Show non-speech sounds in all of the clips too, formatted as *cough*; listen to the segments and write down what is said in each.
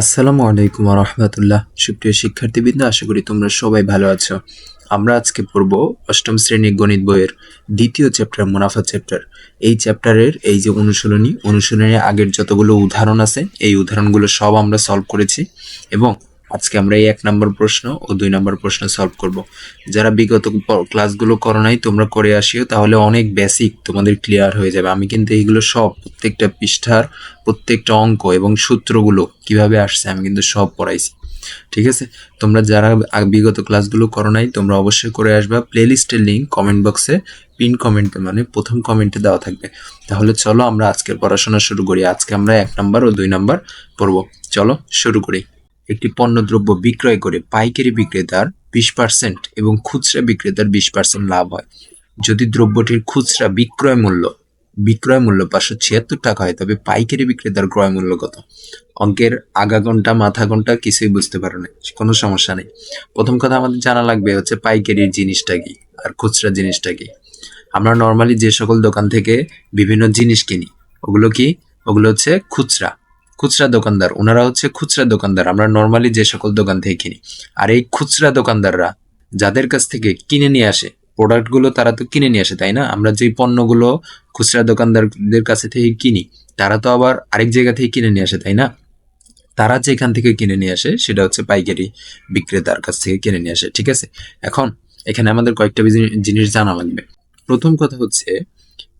আসসালামু আলাইকুম রহমতুল্লাহ সুপ্রিয় শিক্ষার্থীবৃন্দ, আশা করি তোমরা সবাই ভালো আছো। আমরা আজকে পড়ব অষ্টম শ্রেণির গণিত বইয়ের দ্বিতীয় চ্যাপ্টার, মুনাফা চ্যাপ্টার। এই চ্যাপ্টারের এই যে অনুশীলনী, অনুশীলনের আগের যতগুলো উদাহরণ আছে, এই উদাহরণগুলো সব আমরা সলভ করেছি এবং আজকে আমরা এই এক নম্বর প্রশ্ন ও দুই নম্বর প্রশ্ন সলভ করব। যারা বিগত ক্লাসগুলো করো নাই, তোমরা করে আসিও, তাহলে অনেক বেসিক তোমাদের ক্লিয়ার হয়ে যাবে। আমি কিন্তু এইগুলো সব, প্রত্যেকটা পৃষ্ঠার প্রত্যেকটা অঙ্ক এবং সূত্রগুলো কীভাবে আসছে, আমি কিন্তু সব পড়াইছি। ঠিক আছে? তোমরা যারা বিগত ক্লাসগুলো করো নাই, তোমরা অবশ্যই করে আসবা। প্লেলিস্টের লিঙ্ক কমেন্ট বক্সে পিন কমেন্টে মানে প্রথম কমেন্টে দেওয়া থাকবে। তাহলে চলো আমরা আজকের পড়াশোনা শুরু করি। আজকে আমরা এক নাম্বার ও দুই নাম্বার পড়ব। চলো শুরু করি। একটি পণ্যদ্রব্য বিক্রয় করে পাইকারি বিক্রেতার বিশ পার্সেন্ট এবং খুচরা বিক্রেতার বিশ পার্সেন্ট লাভ হয়। যদি দ্রব্যটির খুচরা বিক্রয় মূল্য বিক্রয় মূল্য পাঁচশো ছিয়াত্তর টাকা হয়, তবে পাইকারি বিক্রেতার ক্রয় মূল্য কত? অঙ্কের আগা ঘণ্টা, মাথা ঘণ্টা কিছুই বুঝতে পারো না, কোনো সমস্যা নেই। প্রথম কথা আমাদের জানা লাগবে হচ্ছে পাইকারির জিনিসটা কি আর খুচরা জিনিসটা কি। আমরা নর্মালি যে সকল দোকান থেকে বিভিন্ন জিনিস কিনি, ওগুলো কি? ওগুলো হচ্ছে খুচরা। খুচরা দোকানদার, ওনারা হচ্ছে খুচরা দোকানদার। আমরা নর্মালি যে সকল দোকান থেকে কিনি, আর এই খুচরা দোকানদাররা যাদের কাছ থেকে কিনে নিয়ে আসে প্রোডাক্টগুলো তারা তো কিনে নিয়ে আসে, তাই না? আমরা যেই পণ্যগুলো খুচরা দোকানদারদের কাছে থেকে কিনি, তারা তো আবার আরেক জায়গা থেকে কিনে নিয়ে আসে, তাই না? তারা যেখান থেকে কিনে নিয়ে আসে, সেটা হচ্ছে পাইকারি বিক্রেতার কাছ থেকে কিনে নিয়ে আসে, ঠিক আছে? এখন এখানে আমাদের কয়েকটা জিনিস জানা লাগবে। প্রথম কথা হচ্ছে,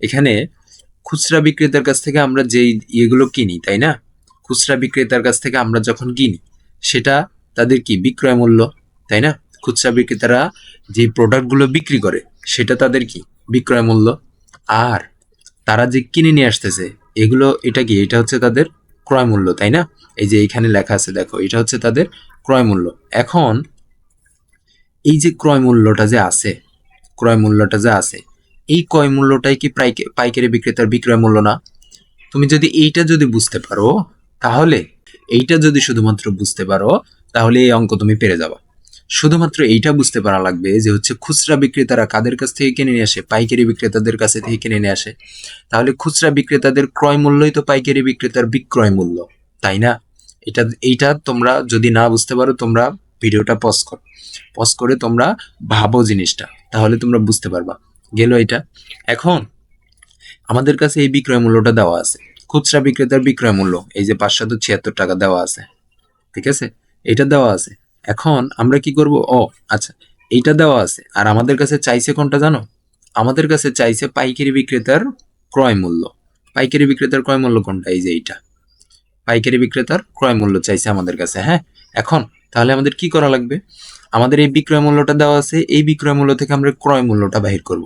এখানে খুচরা বিক্রেতার কাছ থেকে আমরা যেই ইয়েগুলো কিনি, তাই না? খুচরা বিক্রেতার কাছ থেকে আমরা যখন কিনি, সেটা তাদের কি বিক্রয় মূল্য, তাই না? খুচরা বিক্রেতারা যে প্রোডাক্টগুলো বিক্রি করে, সেটা তাদের কি বিক্রয় মূল্য? আর তারা যে কিনে নিয়ে আসতেছে, এগুলো এটা কি? এটা হচ্ছে তাদের ক্রয় মূল্য, তাই না? এই যে এখানে লেখা আছে, দেখো, এটা হচ্ছে তাদের ক্রয় মূল্য। এখন এই যে ক্রয় মূল্যটা যে আছে, ক্রয় মূল্যটা যে আছে, এই ক্রয় মূল্যটাই কি পাইকারি বিক্রেতার বিক্রয় মূল্য না? তুমি যদি এইটা যদি বুঝতে পারো তাহলে এইটা যদি শুধুমাত্র বুঝতে পারো, তাহলে এই অঙ্ক তুমি পেরে যাবা। শুধুমাত্র এইটা বুঝতে পারা লাগবে যে হচ্ছে খুচরা বিক্রেতারা কাদের কাছ থেকে কিনে নিয়ে আসে? পাইকারি বিক্রেতাদের কাছে থেকে কিনে নিয়ে আসে। তাহলে খুচরা বিক্রেতাদের ক্রয় মূল্যই তো পাইকারি বিক্রেতার বিক্রয় মূল্য, তাই না? এটা, এইটা তোমরা যদি না বুঝতে পারো, তোমরা ভিডিওটা পজ করো। পজ করে তোমরা ভাবো জিনিসটা, তাহলে তোমরা বুঝতে পারবা। গেল এটা। এখন আমাদের কাছে এই বিক্রয় মূল্যটা দেওয়া আছে। খুচরা বিক্রেতার বিক্রয় মূল্য, এই যে পাঁচশত ছিয়াত্তর টাকা দেওয়া আছে, ঠিক আছে? এটা দেওয়া আছে। এখন আমরা কি করব? ও আচ্ছা এইটা দেওয়া আছে। আর আমাদের কাছে চাইছে কোনটা জানো? আমাদের কাছে চাইছে পাইকারি বিক্রেতার ক্রয় মূল্য। পাইকারি বিক্রেতার ক্রয় মূল্য কোনটা? এই যে এইটা। পাইকারি বিক্রেতার ক্রয় মূল্য চাইছে আমাদের কাছে হ্যাঁ? এখন, তাহলে আমাদের কি করা লাগবে? আমাদের এই বিক্রয় মূল্যটা দেওয়া আছে, এই বিক্রয় মূল্য থেকে আমরা ক্রয় মূল্যটা বাহির করব।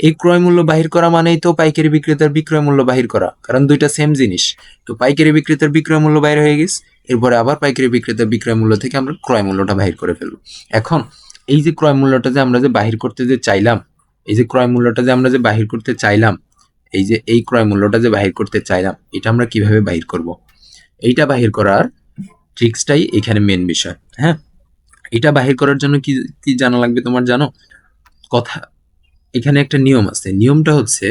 এই ক্রয় মূল্য বাহির করা মানেই তো পাইকারি বিক্রেতার বিক্রয় মূল্য বাহির করা, কারণ দুইটা সেম জিনিস। তো পাইকারি বিক্রেতার বিক্রয় মূল্য বাইরে হয়ে গেছে, এরপরে আবার পাইকারি বিক্রেতার বিক্রয় মূল্য থেকে আমরা ক্রয় মূল্যটা বাহির করে ফেলব। এখন, এই যে ক্রয় মূল্যটা যে আমরা যে বাহির করতে যে চাইলাম, এই যে ক্রয় মূল্যটা যে আমরা যে বাহির করতে চাইলাম, এই যে এই ক্রয় মূল্যটা যে বাহির করতে চাইলাম, এটা আমরা কীভাবে বাহির করব? এইটা বাহির করার ট্রিক্সটাই এখানে মেন বিষয় হ্যাঁ? এটা বাহির করার জন্য কি কি জানা লাগবে তোমার জানো? কথা এখানে একটা নিয়ম আছে। নিয়মটা হচ্ছে,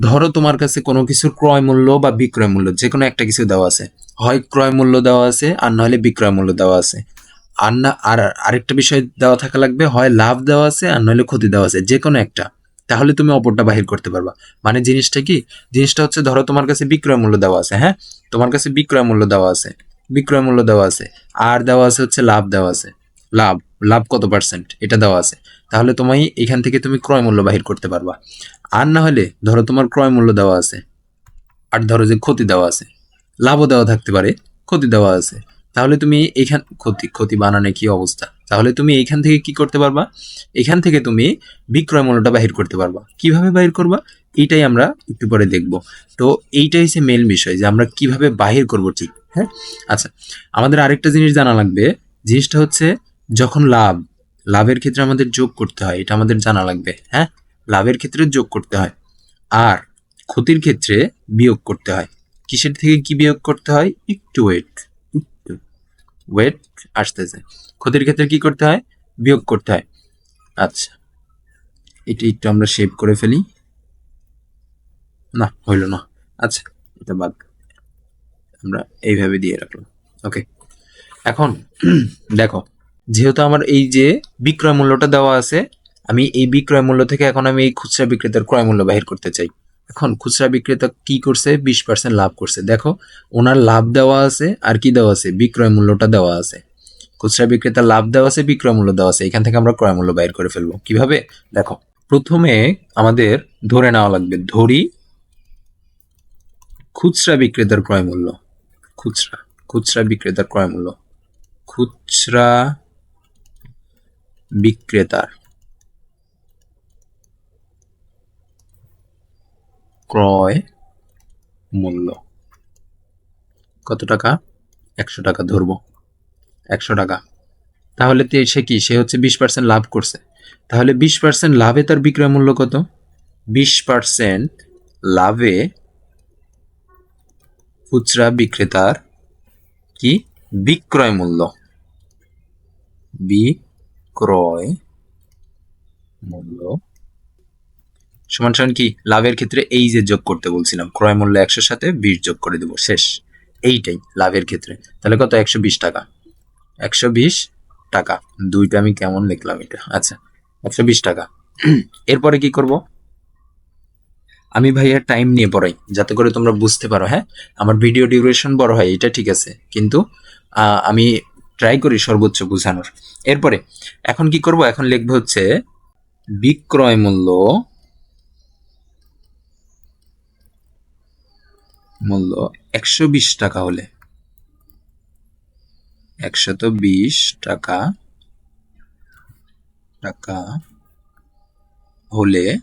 ধরো তোমার কাছে কোনো কিছুর ক্রয় মূল্য বা বিক্রয় মূল্য যে কোনো একটা কিছু দেওয়া আছে। হয় ক্রয় মূল্য দেওয়া আছে, আর নাহলে বিক্রয় মূল্য দেওয়া আছে। আর না, আর আরেকটা বিষয় দেওয়া থাকা লাগবে, হয় লাভ দেওয়া আছে, আর নাহলে ক্ষতি দেওয়া আছে যে কোনো একটা। তাহলে তুমি অপরটা বাহির করতে পারবা। মানে জিনিসটা কি? জিনিসটা হচ্ছে, ধরো তোমার কাছে বিক্রয় মূল্য দেওয়া আছে হ্যাঁ? তোমার কাছে বিক্রয় মূল্য দেওয়া আছে, বিক্রয় মূল্য দেওয়া আছে, আর দেওয়া আছে হচ্ছে লাভ দেওয়া আছে। লাভ লাভ কত পার্সেন্ট এটা দেওয়া আছে। তাহলে তুমি এখান থেকে তুমি ক্রয় মূল্য বাহির করতে পারবা। আর না হলে ধরো তোমার ক্রয় মূল্য দেওয়া আছে, আর ধরো যে ক্ষতি দেওয়া আছে, লাভও দেওয়া থাকতে পারে, ক্ষতি দেওয়া আছে। তাহলে তুমি এখান, ক্ষতি ক্ষতি বানানে কি অবস্থা? তাহলে তুমি এখান থেকে কি করতে পারবা? এখান থেকে তুমি বিক্রয় মূল্যটা বাহির করতে পারবা। কীভাবে বাহির করবা? এইটাই আমরা একটু পরে দেখব। তো এইটাই হচ্ছে মেন বিষয় যে আমরা কীভাবে বাহির করব ঠিক হ্যাঁ? আচ্ছা আমাদের আরেকটা জিনিস জানা লাগবে। জিনিসটা হচ্ছে যখন লাভ লাভের ক্ষেত্রে আমাদের যোগ করতে হয়, এটা আমাদের জানা লাগবে হ্যাঁ? লাভের ক্ষেত্রে যোগ করতে হয়, আর ক্ষতির ক্ষেত্রে বিয়োগ করতে হয়। কিসের থেকে কি বিয়োগ করতে হয়? একটু ওয়েট একটু ওয়েট আসতেছে। ক্ষতির ক্ষেত্রে কি করতে হয়? বিয়োগ করতে হয়। আচ্ছা এটা একটু আমরা শেপ করে ফেলি। না, হইল না। আচ্ছা এটা বাদ। আমরা এইভাবে দিয়ে রাখলাম। ওকে এখন *clears throat* দেখো যেহেতু আমার এই যে বিক্রয় মূল্যটা দেওয়া আছে, আমি এই বিক্রয় মূল্য থেকে এখন আমি এই খুচরা বিক্রেতার ক্রয় মূল্য বাহির করতে চাই। এখন খুচরা বিক্রেতা কি করছে? বিশ পার্সেন্ট লাভ করছে। দেখো, ওনার লাভ দেওয়া আছে আর কি দেওয়া আছে? বিক্রয় মূল্যটা দেওয়া আছে। খুচরা বিক্রেতা লাভ দেওয়া আছে, বিক্রয় মূল্য দেওয়া আছে। এখান থেকে আমরা ক্রয় মূল্য বাইর করে ফেলব। কীভাবে? দেখো, প্রথমে আমাদের ধরে নেওয়া লাগবে ধরি খুচরা বিক্রেতার ক্রয় মূল্য। খুচরা খুচরা বিক্রেতার ক্রয় মূল্য। খুচরা বিক্রেতার। ক্রয় মূল্য। কত টাকা? একশো টাকা ধরবো। একশো টাকা। তাহলে সে কি? সে হচ্ছে বিশ পার্সেন্ট লাভ করছে। তাহলে বিশ পার্সেন্ট লাভে তার বিক্রয় মূল্য কত? বিশ পার্সেন্ট লাভে খুচরা বিক্রেতার কি? বিক্রয় মূল্য। বিক্রয় মূল্য। সমান সমান কি? লাভের ক্ষেত্রে এই যে যোগ করতে বলছিলাম, ক্রয় মূল্য একশোর সাথে বিশ যোগ করে দেবো, শেষ। এইটাই লাভের ক্ষেত্রে। তাহলে কত? একশো বিশ টাকা। একশো বিশ টাকা। দুইটা আমি কেমন লিখলাম এটা? আচ্ছা একশো বিশ টাকা। এরপরে কি করব? আমি ভাইয়া টাইম নিয়ে পড়াই, যাতে করে তোমরা বুঝতে পারো হ্যাঁ? আমার ভিডিও ডিউরেশন বড় হয়, এটা ঠিক আছে। কিন্তু আমি ট্রাই করি সর্বোচ্চ বোঝানোর। এরপরে, এখন কি করব? এখন লিখব হচ্ছে, বিক্রয় মূল্য মূল্য একশো বিশ টাকা হলে। একশত বিশ টাকা টাকা হলে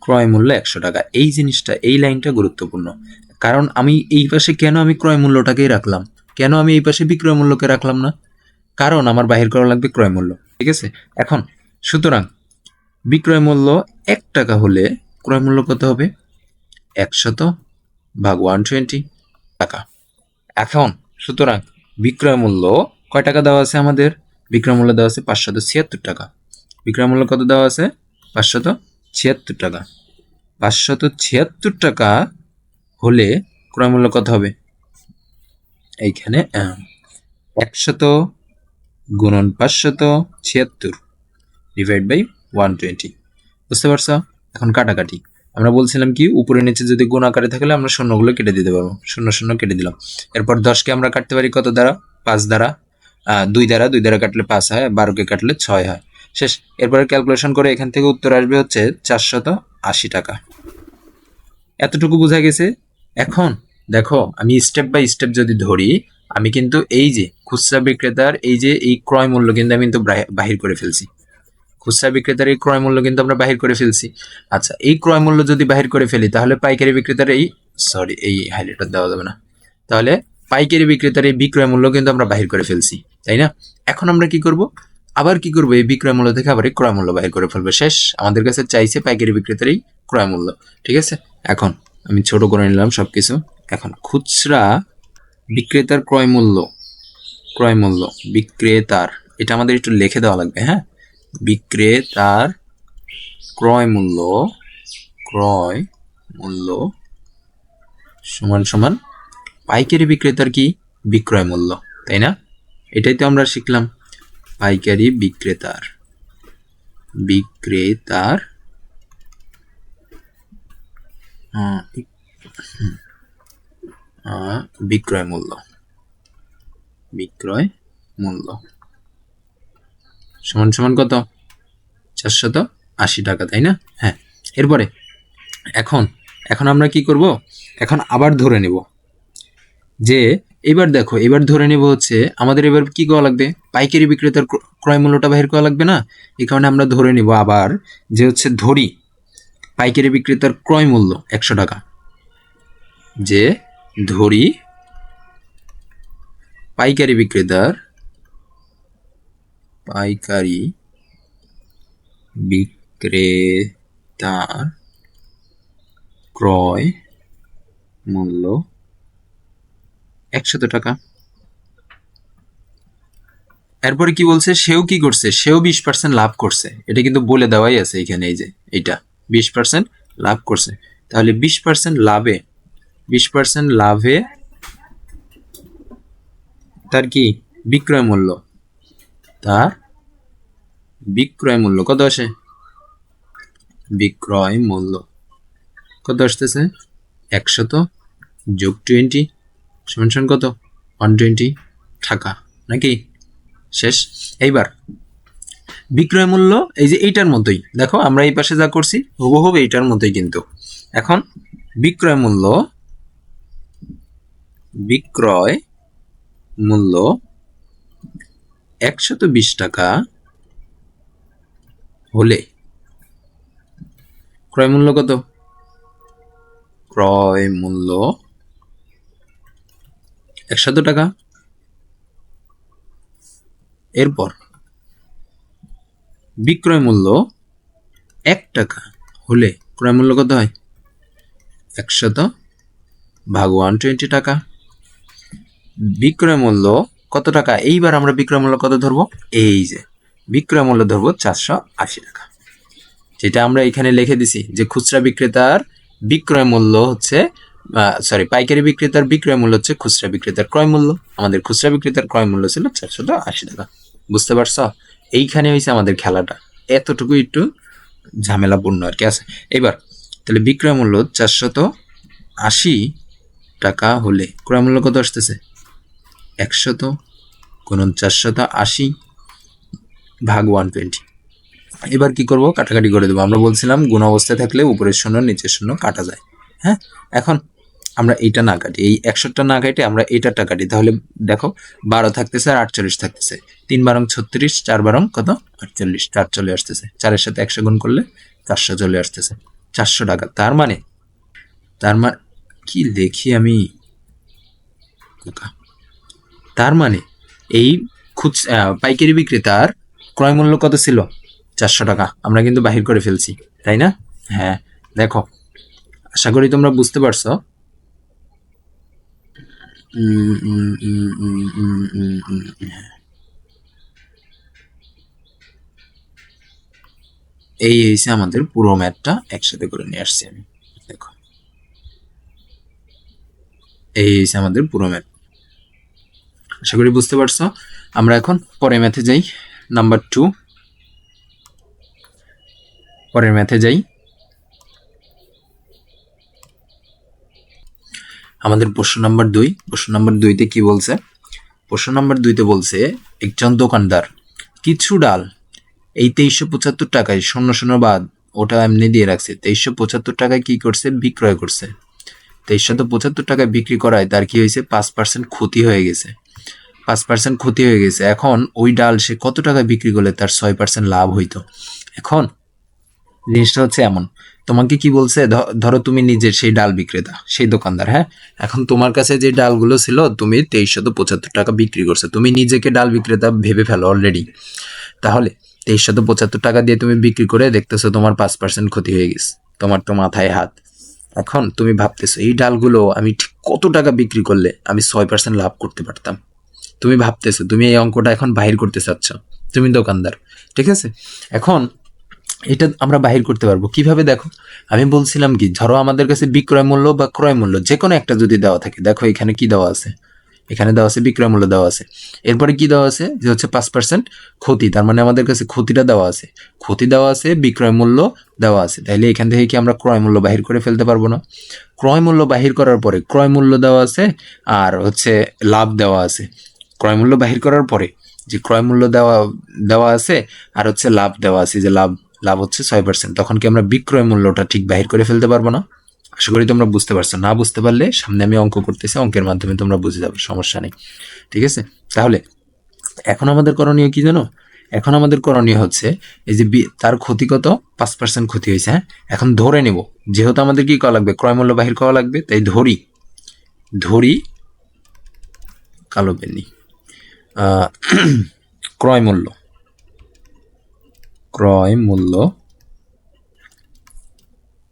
ক্রয় মূল্য একশো টাকা। এই জিনিসটা, এই লাইনটা গুরুত্বপূর্ণ। কারণ আমি এই পাশে কেন আমি ক্রয় মূল্যটাকেই রাখলাম? কেন আমি এই পাশে বিক্রয় মূল্যকে রাখলাম না? কারণ আমার বাহির করা লাগবে ক্রয় মূল্য। ঠিক আছে? এখন, সুতরাং, বিক্রয় মূল্য এক টাকা হলে ক্রয় মূল্য কত হবে? একশত ভাগ ওয়ান টোয়েন্টি টাকা। এখন, সুতরাং, বিক্রয় মূল্য কয় টাকা দেওয়া আছে আমাদের? বিক্রয় মূল্য দেওয়া আছে পাঁচশত ছিয়াত্তর টাকা। বিক্রয় মূল্য কত দেওয়া আছে? পাঁচশত ছিয়াত্তর টাকা। পাঁচশত ছিয়াত্তর টাকা হলে ক্রয় মূল্য কত হবে? এইখানে একশত গুণন পাঁচশত ছিয়াত্তর ডিভাইড বাই ওয়ান টোয়েন্টি বুঝতে পারছ? এখন কাটাকাটি। আমরা বলছিলাম কি, উপরে নিচে যদি গুণ আকারে থাকলে আমরা শূন্যগুলো কেটে দিতে পারব। শূন্য শূন্য কেটে দিলাম। এরপর দশকে আমরা কাটতে পারি কত দ্বারা? পাঁচ দ্বারা। দুই দ্বারা দুই দ্বারা কাটলে পাঁচ হয় বারোকে কাটলে ছয় হয়। শেষ। এরপরে ক্যালকুলেশন করে এখান থেকে উত্তর আসবে হচ্ছে চারশত আশি টাকা। এতটুকু বোঝা গেছে? এখন দেখো, আমি স্টেপ বাই স্টেপ যদি ধরি, আমি কিন্তু এই যে খুচরা বিক্রেতার এই যে এই ক্রয় মূল্য কিন্তু আমি কিন্তু বাহির করে ফেলছি। খুচরা বিক্রেতার এই ক্রয় মূল্য কিন্তু আমরা বাহির করে ফেলছি। আচ্ছা এই ক্রয় মূল্য যদি বাহির করে ফেলি, তাহলে পাইকারি বিক্রেতার এই সরি এই হাইলাইটার দেওয়া যাবে না। তাহলে পাইকারি বিক্রেতার এই বিক্রয় মূল্য কিন্তু আমরা বাহির করে ফেলছি, তাই না? এখন আমরা কি করব? আবার কি করব? এই বিক্রয় মূল্য থেকে আবার এই ক্রয় মূল্য বাহির করে ফেলব। শেষ, আমাদের কাছে চাইছে পাইকারি বিক্রেতার এই ক্রয় মূল্য, ঠিক আছে? এখন আমি ছোট করে নিলাম সবকিছু। এখন খুচরা বিক্রেতার ক্রয় মূল্য ক্রয় মূল্য বিক্রেতার এটা আমাদের একটু লিখে দেওয়া লাগবে হ্যাঁ? বিক্রেতার ক্রয় মূল্য ক্রয় মূল্য সমান সমান পাইকারি বিক্রেতার কি? বিক্রয় মূল্য তাই না? এটাই তো আমরা শিখলাম পাইকারি বিক্রেতার বিক্রেতার আহ, বিক্রয় মূল্য। বিক্রয় মূল্য। সমান সমান কত? চারশত আশি টাকা, তাই না? হ্যাঁ। এরপরে, এখন এখন আমরা কি করব? এখন আবার ধরে নেব। যে, এবার দেখো, এবার ধরে নেব হচ্ছে, আমাদের এবার কি করা লাগবে? পাইকারি বিক্রেতার ক্র- ক্রয় মূল্যটা বাহির করা লাগবে না? এই কারণে আমরা ধরে নেব আবার যে হচ্ছে ধরি, পাইকারি বিক্রেতার ক্রয় মূল্য একশো টাকা। যে ধরি। পাইকারি বিক্রেতার পাইকারি বিক্রেতার ক্রয় মূল্য একশত টাকা। এরপরে কি বলছে? সেও কি করছে? সেও বিশ পার্সেন্ট লাভ করছে। এটা কিন্তু বলে দেওয়াই আছে এখানে এই যে এটা বিশ পার্সেন্ট লাভ করছে। তাহলে বিশ পার্সেন্ট লাভে বিশ পার্সেন্ট লাভে তার কি? বিক্রয় মূল্য। তার বিক্রয় মূল্য। কত আসে? বিক্রয় মূল্য। কত আসতেছে? একশত যোগ টোয়েন্টি সমান কত? ওয়ান টোয়েন্টি টাকা নাকি? শেষ। এইবার বিক্রয় মূল্য এই যে এইটার মতোই। দেখো, আমরা এই পাশে যা করছি হুবহুব এইটার মতোই কিন্তু। এখন বিক্রয় মূল্য বিক্রয় মূল্য একশত বিশ টাকা হলে। ক্রয় মূল্য কত? ক্রয় মূল্য একশত টাকা। এরপর বিক্রয় মূল্য এক টাকা হলে ক্রয় মূল্য কত হয়? একশত ভাগ ওয়ান টোয়েন্টি টাকা। বিক্রয় মূল্য কত টাকা? এইবার আমরা বিক্রয় মূল্য কত ধরবো? এই যে, বিক্রয় মূল্য ধরবো চারশো আশি টাকা। যেটা আমরা এখানে লিখে দিছি যে খুচরা বিক্রেতার বিক্রয় মূল্য হচ্ছে সরি পাইকারি বিক্রেতার বিক্রয় মূল্য হচ্ছে খুচরা বিক্রেতার ক্রয় মূল্য। আমাদের খুচরা বিক্রেতার ক্রয় মূল্য ছিল চারশো আশি টাকা। বুঝতে পারছ? এইখানে হয়েছে আমাদের খেলাটা। এতটুকু একটু ঝামেলাপূর্ণ আর কি আছে। এবার তাহলে বিক্রয় মূল্য চারশত আশি টাকা হলে ক্রয় মূল্য কত আসতেছে? একশত গুণন চারশত আশি ভাগ ওয়ান টোয়েন্টি এবার কি করব? কাটাকাটি করে দেবো। আমরা বলছিলাম গুণ অবস্থায় থাকলে উপরের শূন্য, নিচের শূন্য কাটা যায়। হ্যাঁ? এখন আমরা এইটা না কাটি। এই একশোটা না কাটি আমরা এইটাটা কাটি। তাহলে দেখো, বারো থাকতেছে আর আটচল্লিশ থাকতেছে। তিন বারং ছত্রিশ, চার বারং কত? আটচল্লিশ। চার চলে আসতেছে। চারের সাথে একশো গুণ করলে চারশো চলে আসতেছে। চারশো টাকা। তার মানে তার মানে কি দেখি আমি? তার মানে এই খুচ পাইকারি বিক্রেতার ক্রয় মূল্য কত ছিল? চারশো টাকা। আমরা কিন্তু বাহির করে ফেলছি, তাই না? হ্যাঁ দেখো, আশা করি তোমরা বুঝতে পারছ। হ্যাঁ। এই হয়েছে আমাদের পুরো ম্যাথটা একসাথে করে নিয়ে আসছি আমি, দেখো। এই হয়েছে আমাদের পুরো ম্যাথ। আশা করি বুঝতে পারছ। আমরা এখন পরের ম্যাথে যাই। নাম্বার টু পরের ম্যাথে যাই। আমাদের প্রশ্ন নাম্বার দুই। প্রশ্ন নাম্বার দুইতে কি বলছে? প্রশ্ন নাম্বার দুইতে বলছে, একজন দোকানদার, কিছু ডাল এই তেইশশো পঁচাত্তর টাকায় শূন্য শূন্য বাদ ওটা এমনি দিয়ে রাখছে। তেইশশো পঁচাত্তর টাকায় কি করছে? বিক্রয় করছে। তেইশশো পঁচাত্তর টাকায় বিক্রি করায় তার কি হয়েছে? পাঁচ পার্সেন্ট ক্ষতি হয়ে গেছে। পাঁচ পার্সেন্ট ক্ষতি হয়ে গেছে। এখন ওই ডাল সে কত টাকায় বিক্রি করলে তার ছয় পার্সেন্ট লাভ হইতো? এখন জিনিসটা হচ্ছে এমন। তোমাকে কি বলছে ধরো তুমি নিজের সেই ডাল বিক্রেতা, সেই দোকানদার হ্যাঁ? এখন তোমার কাছে যে ডালগুলো ছিল, তুমি তেইশশত পঁচাত্তর টাকা বিক্রি করছ। তুমি নিজেকে ডাল বিক্রেতা ভেবে ফেলো অলরেডি তাহলে তেইশশত পঁচাত্তর টাকা দিয়ে তুমি বিক্রি করে দেখতেছো তোমার পাঁচ পার্সেন্ট ক্ষতি হয়ে গেছে, তোমার তো মাথায় হাত। এখন তুমি ভাবতেছো, এই ডালগুলো আমি ঠিক কত টাকা বিক্রি করলে আমি ছয় পার্সেন্ট লাভ করতে পারতাম? তুমি ভাবতেছো, তুমি এই অঙ্কটা এখন বাহির করতে চাচ্ছ। তুমি দোকানদার, ঠিক আছে? এখন এটা আমরা বাহির করতে পারব। কীভাবে দেখো? আমি বলছিলাম কি, ধরো আমাদের কাছে বিক্রয় মূল্য বা ক্রয় মূল্য যে কোনো একটা যদি দেওয়া থাকে। দেখো, এখানে কি দেওয়া আছে? এখানে দেওয়া আছে বিক্রয় মূল্য দেওয়া আছে। এরপরে কি দেওয়া আছে? যে হচ্ছে পাঁচ পার্সেন্ট ক্ষতি, তার মানে আমাদের কাছে ক্ষতিটা দেওয়া আছে। ক্ষতি দেওয়া আছে, বিক্রয় মূল্য দেওয়া আছে। তাইলে এখান থেকে কি আমরা ক্রয় মূল্য বাহির করে ফেলতে পারব না? ক্রয় মূল্য বাহির করার পরে ক্রয় মূল্য দেওয়া আছে, আর হচ্ছে লাভ দেওয়া আছে। ক্রয় মূল্য বাহির করার পরে যে ক্রয় মূল্য দেওয়া দেওয়া আছে আর হচ্ছে লাভ দেওয়া আছে যে লাভ লাভ হচ্ছে ছয় পার্সেন্ট তখন কি আমরা বিক্রয় মূল্যটা ঠিক বাহির করে ফেলতে পারব না? আশা করি তোমরা বুঝতে পারছ। না বুঝতে পারলে সামনে আমি অঙ্ক করতেছি অঙ্কের মাধ্যমে তোমরা বুঝে যাবে সমস্যা নেই। ঠিক আছে? তাহলে এখন আমাদের করণীয় কি জানো? এখন আমাদের করণীয় হচ্ছে এই যে তার ক্ষতি কত? পাঁচ পার্সেন্ট ক্ষতি হয়েছে হ্যাঁ? এখন ধরে নেব যেহেতু আমাদের কি করা লাগবে? ক্রয় মূল্য বাহির করা লাগবে তাই ধরি ধরি কালো আহ, *clears throat* ক্রয় মূল্য। ক্রয় মূল্য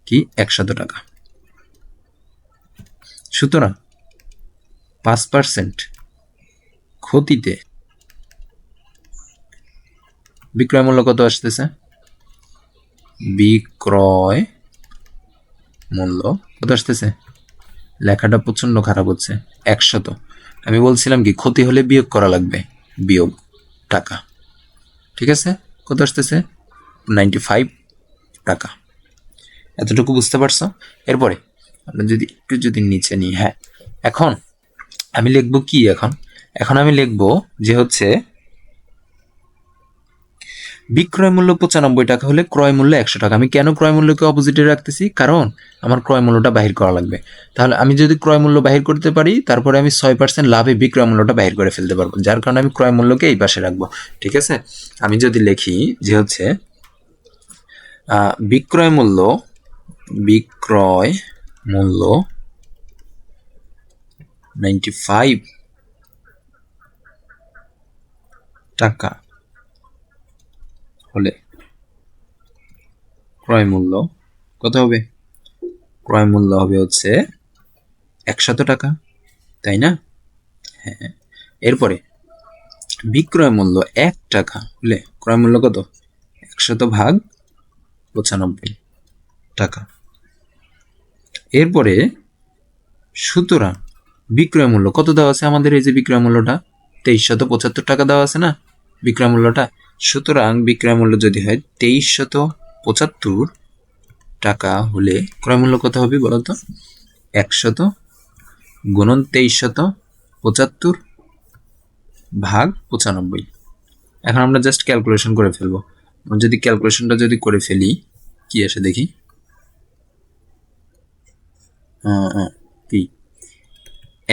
কি? একশত টাকা। সুতরাং পাঁচ পার্সেন্ট ক্ষতিতে বিক্রয় মূল্য কত আসতেছে? বিক্রয় মূল্য কত আসতেছে? লেখাটা প্রচণ্ড খারাপ হচ্ছে। একশত। আমি বলছিলাম কি, ক্ষতি হলে বিয়োগ করা লাগবে, বিয়োগ টাকা। ঠিক আছে? কত আসতেছে? নাইনটি ফাইভ টাকা। এতটুকু বুঝতে পারছ? এরপরে, আমরা যদি একটু যদি নিচে নিই হ্যাঁ। এখন আমি লিখব কি এখন? এখন আমি লিখব যে হচ্ছে বিক্রয় মূল্য পঁচানব্বই টাকা হলে ক্রয় মূল্য একশো টাকা। আমি কেন ক্রয় মূল্যকে অপোজিটে রাখতেছি? কারণ আমার ক্রয় মূল্যটা বাহির করা লাগবে। তাহলে আমি যদি ক্রয় মূল্য বাহির করতে পারি, তারপরে আমি ছয় পার্সেন্ট লাভে বিক্রয় মূল্যটা বাহির করে ফেলতে পারব। যার কারণে আমি ক্রয় মূল্যকে এই পাশে রাখব। ঠিক আছে? আমি যদি লিখি যে হচ্ছে বিক্রয় মূল্য বিক্রয় মূল্য নাইনটি ফাইভ টাকা। হলে ক্রয় মূল্য কত হবে? ক্রয় মূল্য হবে হচ্ছে একশত টাকা, তাই না? হ্যাঁ এরপরে বিক্রয় মূল্য এক টাকা হলে ক্রয় মূল্য কত? একশত ভাগ পঁচানব্বই টাকা। এরপরে সুতরাং বিক্রয় মূল্য কত দেওয়া আছে আমাদের? এই যে বিক্রয় মূল্যটা, তেইশশত পঁচাত্তর টাকা দেওয়া আছে না? বিক্রয় মূল্যটা সুতরাং বিক্রয় মূল্য যদি হয় তেইশশত পঁচাত্তর টাকা হলে ক্রয় মূল্য কত হবে বলতো? একশত গুণন তেইশশত পঁচাত্তর ভাগ পঁচানব্বই। এখন আমরা জাস্ট ক্যালকুলেশন করে ফেলব। যদি ক্যালকুলেশনটা যদি করে ফেলি, কি আসে দেখি?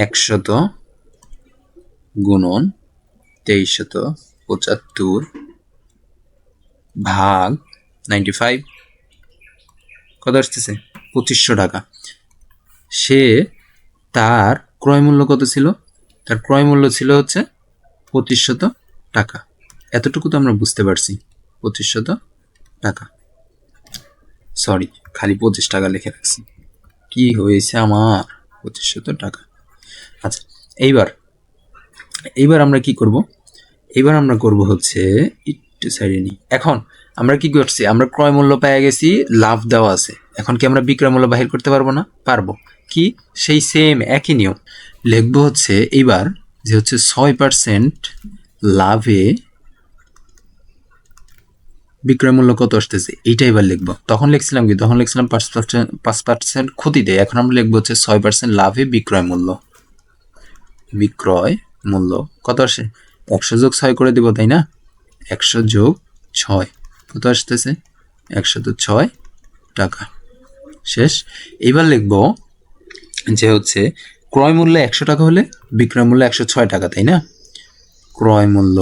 একশত গুণন তেইশশত পঁচাত্তর ভাগ নাইনটি ফাইভ। কত আসতেছে? পঁচিশশো টাকা। সে তার ক্রয় মূল্য কত ছিল? তার ক্রয় মূল্য ছিল হচ্ছে পঁচিশশত টাকা। এতটুকু তো আমরা বুঝতে পারছি। পঁচিশশত টাকা। সরি, খালি পঁচিশ টাকা লিখে রাখছি। কি হয়েছে আমার? পঁচিশশত টাকা। আচ্ছা এইবার এইবার আমরা কি করব? এইবার আমরা করব হচ্ছে সাইডে নিই। এখন আমরা কি করছি? আমরা ক্রয় মূল্য পেয়ে গেছি, লাভ দেওয়া আছে। এখন কি আমরা বিক্রয় মূল্য বাহির করতে পারব না? পারব। কি? সেই সেম একই নিয়ম। লিখব হচ্ছে এইবার যে হচ্ছে ছয় পার্সেন্ট লাভে বিক্রয় মূল্য কত আসতেছে? এইটা এবার লিখব। তখন লিখছিলাম কি? তখন লিখছিলাম পাঁচ পার্সেন্ট পাঁচ পার্সেন্ট ক্ষতিতে এখন আমরা লিখব হচ্ছে ছয় পার্সেন্ট লাভে বিক্রয় মূল্য। বিক্রয় মূল্য কত আসে? একশো যোগ ছয় করে দিব, তাই না? একশো যোগ ছয়। কত আসতেছে? একশো তো ছয় টাকা। শেষ। এবার লিখব যে হচ্ছে ক্রয় মূল্য একশো টাকা হলে বিক্রয় মূল্য একশো ছয় টাকা, তাই না? ক্রয় মূল্য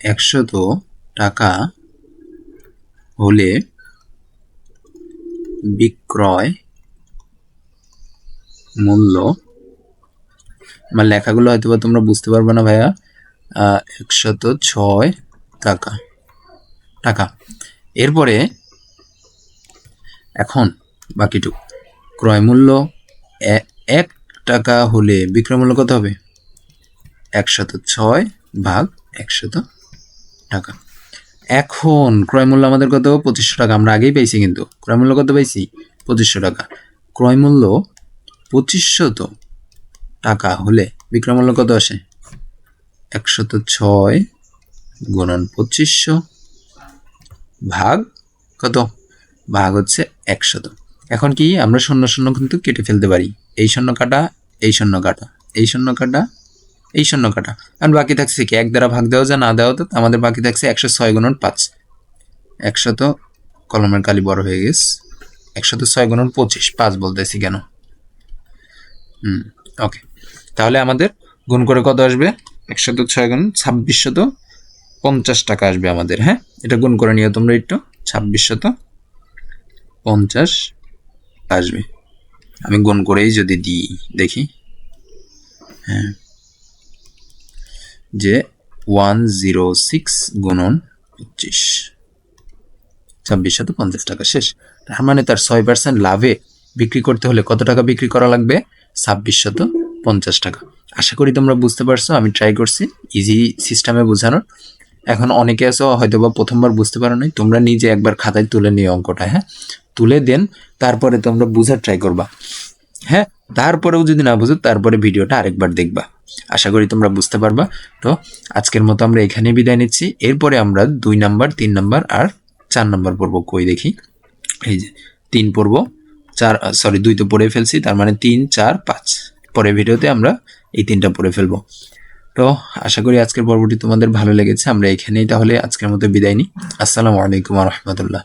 একশত টাকা হলে বিক্রয় মূল্য আমার লেখাগুলো হয়তো বা তোমরা বুঝতে পারবে না ভাইয়া। একশত ছয় টাকা। টাকা। এরপরে এখন বাকিটুকু। ক্রয় মূল্য এক টাকা হলে বিক্রয় মূল্য কত হবে? একশত ছয় ভাগ একশত টাকা। এখন ক্রয় মূল্য আমাদের কত? পঁচিশশো টাকা। আমরা আগেই পেয়েছি কিন্তু। ক্রয় মূল্য কত পেয়েছি? পঁচিশশো টাকা। ক্রয় মূল্য পঁচিশশত টাকা হলে বিক্রয় মূল্য কত আসে? একশত ছয় গুণন পঁচিশশো ভাগ কত? ভাগ হচ্ছে একশত। এখন কি আমরা শূন্য শূন্য কিন্তু কেটে ফেলতে পারি। এই শূন্য কাটা, এই শূন্য কাটা, এই শূন্য কাটা, এই শূন্য কাটা। আর বাকি থাকছে কি? এক দ্বারা ভাগ দেওয়া যায়, না দেওয়া তো? আমাদের বাকি থাকছে একশো ছয় গুণন পাঁচ। একশত কলমের কালি বড় হয়ে গেছে। একশত ছয় গুণন পঁচিশ। পাঁচ বলতেছি কেন? হুম ওকে তাহলে আমাদের গুণ করে কত আসবে? একশত ছয় গুণ ছাব্বিশশত পঞ্চাশ টাকা আসবে আমাদের হ্যাঁ? এটা গুণ করে নিও তোমরা একটু, ছাব্বিশশত পঞ্চাশ আসবে। আমি গুণ করেই যদি দিই, দেখি হ্যাঁ যে ওয়ান জিরো সিক্স গুণন পঁচিশ ছাব্বিশ শত পঞ্চাশ টাকা, শেষ। তার মানে তার ছয় পার্সেন্ট লাভে বিক্রি করতে হলে কত টাকা বিক্রি করা লাগবে? ছাব্বিশশত পঞ্চাশ টাকা। আশা করি তোমরা বুঝতে পারছ, আমি ট্রাই করছি ইজি সিস্টেমে বোঝানোর। এখন অনেকে আছো হয়তো বা প্রথমবার বুঝতে পারো নাই, তোমরা নিজে একবার খাতায় তুলে নিও অঙ্কটা হ্যাঁ? তুলে দেন, তারপরে তোমরা বোঝার ট্রাই করবা হ্যাঁ? তারপরেও যদি না বুঝো, তারপরে ভিডিওটা আরেকবার দেখবা। আশা করি তোমরা বুঝতে পারবা। তো, আজকের মতো আমরা এখানেই বিদায় নিচ্ছি। এরপরে আমরা দুই নাম্বার, তিন নাম্বার আর চার নাম্বার পর্ব কই দেখি। এই যে, তিন পর্ব, চার সরি দুই তো পড়ে ফেলছি, তার মানে তিন, চার, পাঁচ। পরের ভিডিওতে আমরা এই তিনটা পড়ে ফেলব। তো আশা করি আজকের পর্বটি তোমাদের ভালো লেগেছে। আমরা এখানেই তাহলে আজকের মতো বিদায় নিই। আসসালামু আলাইকুম রহমতুল্লাহ।